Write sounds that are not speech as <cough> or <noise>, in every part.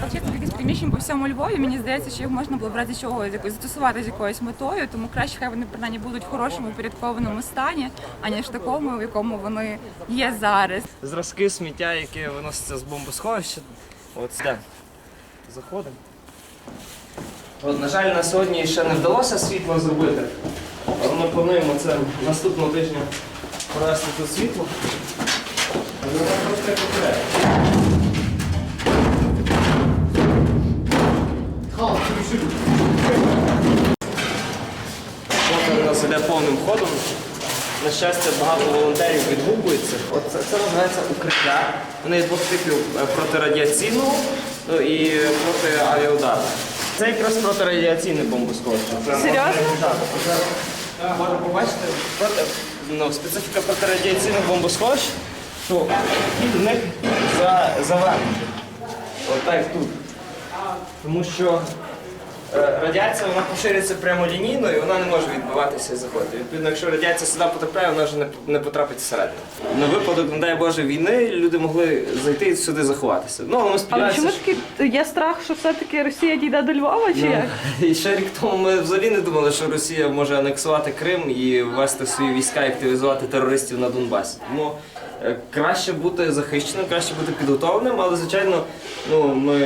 Початку з приміщень по всьому Львові, мені здається, що їх можна було в чого застосувати з якоюсь метою, тому краще хай вони принаймні будуть в хорошому упорядкованому стані, аніж такому, в якому вони є зараз. Зразки сміття, які виносяться з бомбосховища. От сюди. Заходимо. На жаль, на сьогодні ще не вдалося світло зробити, але ми плануємо це наступного тижня тут світло. Але воно просто як окремо. Робота у нас іде повним ходом. На щастя, багато волонтерів відгукується. От це, називається укриття. Вони є двох типів е, протирадіаційного ну, і проти авіаудару. Це якраз протирадіаційне бомбосховище. Серйозно? Так. Це Можна побачити проти, ну, специфіка протирадіаційних бомбосховищ, що в них за, завернуті. От так тут. Тому що Е, Радіація вона поширюється прямолінійно і вона не може відбиватися і заходити. Відповідно, якщо радіація сюди потрапляє, вона вже не, не потрапить всередину. На випадок, не дай Боже, війни люди могли зайти і сюди заховатися. Ну, але ми Але сподіваємося, чому що- такий є страх, що все-таки Росія дійде до Львова, чи Ну, як? <laughs> І ще рік тому ми взагалі не думали, що Росія може анексувати Крим і ввести свої війська і активізувати терористів на Донбасі. Тому е, краще бути захищеним, краще бути підготовленим, але звичайно, ну ми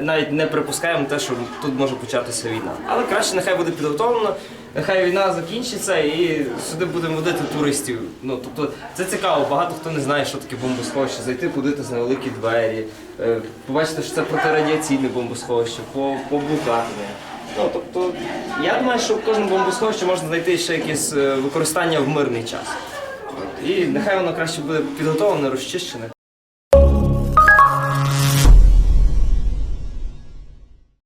навіть не припускаємо те, що тут може початися війна. Але краще нехай буде підготовлено. Нехай війна закінчиться і сюди будемо водити туристів. Ну тобто це цікаво. Багато хто не знає, що таке бомбосховище. Зайти, подивитися на великі двері, е, побачити, що це протирадіаційне бомбосховище, по- поблукати. Ну тобто, я думаю, що в кожному бомбосховищі можна знайти ще якесь е, використання в мирний час. І нехай воно краще буде підготовлене, розчищене.